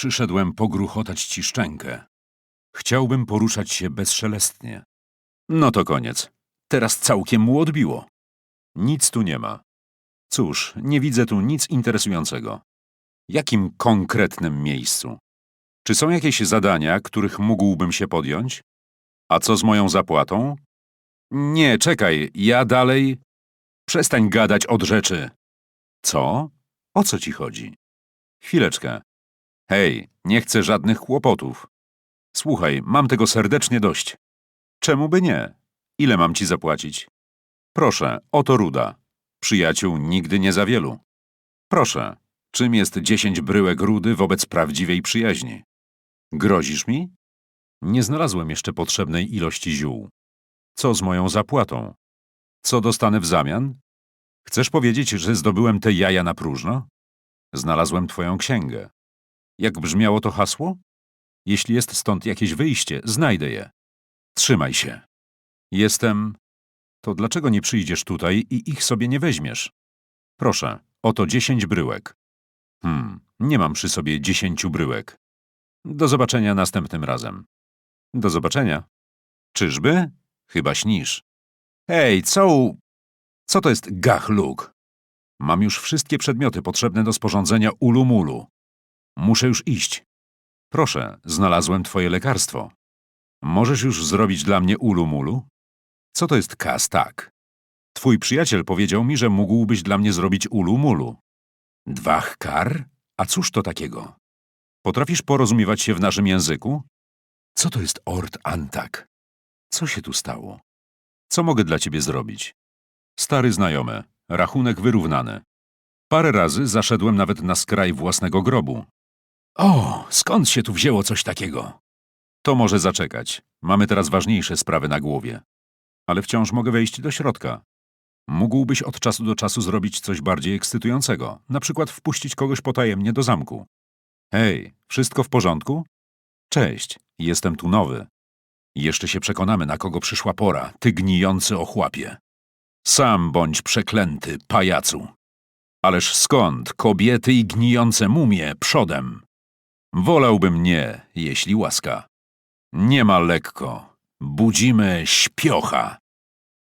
Przyszedłem pogruchotać ci szczękę. Chciałbym poruszać się bezszelestnie. No to koniec. Teraz całkiem mu odbiło. Nic tu nie ma. Cóż, nie widzę tu nic interesującego. Jakim konkretnym miejscu? Czy są jakieś zadania, których mógłbym się podjąć? A co z moją zapłatą? Nie, czekaj, ja dalej. Przestań gadać od rzeczy. Co? O co ci chodzi? Chwileczkę. Hej, nie chcę żadnych kłopotów. Słuchaj, mam tego serdecznie dość. Czemu by nie? Ile mam ci zapłacić? Proszę, oto ruda. Przyjaciół nigdy nie za wielu. Proszę, czym jest dziesięć bryłek rudy wobec prawdziwej przyjaźni? Grozisz mi? Nie znalazłem jeszcze potrzebnej ilości ziół. Co z moją zapłatą? Co dostanę w zamian? Chcesz powiedzieć, że zdobyłem te jaja na próżno? Znalazłem twoją księgę. Jak brzmiało to hasło? Jeśli jest stąd jakieś wyjście, znajdę je. Trzymaj się. Jestem. To dlaczego nie przyjdziesz tutaj i ich sobie nie weźmiesz? Proszę, oto dziesięć bryłek. Hmm, nie mam przy sobie dziesięciu bryłek. Do zobaczenia następnym razem. Do zobaczenia. Czyżby? Chyba śnisz. Hej, co u... Co to jest gachluk? Mam już wszystkie przedmioty potrzebne do sporządzenia ulumulu. Muszę już iść. Proszę, znalazłem twoje lekarstwo. Możesz już zrobić dla mnie ulumulu? Co to jest kastak? Twój przyjaciel powiedział mi, że mógłbyś dla mnie zrobić ulumulu. Dwach kar? A cóż to takiego? Potrafisz porozumiewać się w naszym języku? Co to jest ort antak? Co się tu stało? Co mogę dla ciebie zrobić? Stary znajomy, rachunek wyrównany. Parę razy zaszedłem nawet na skraj własnego grobu. O, skąd się tu wzięło coś takiego? To może zaczekać. Mamy teraz ważniejsze sprawy na głowie. Ale wciąż mogę wejść do środka. Mógłbyś od czasu do czasu zrobić coś bardziej ekscytującego, na przykład wpuścić kogoś potajemnie do zamku. Hej, wszystko w porządku? Cześć, jestem tu nowy. Jeszcze się przekonamy, na kogo przyszła pora, ty gnijący ochłapie. Sam bądź przeklęty, pajacu. Ależ skąd kobiety i gnijące mumie przodem? Wolałbym nie, jeśli łaska. Nie ma lekko. Budzimy śpiocha.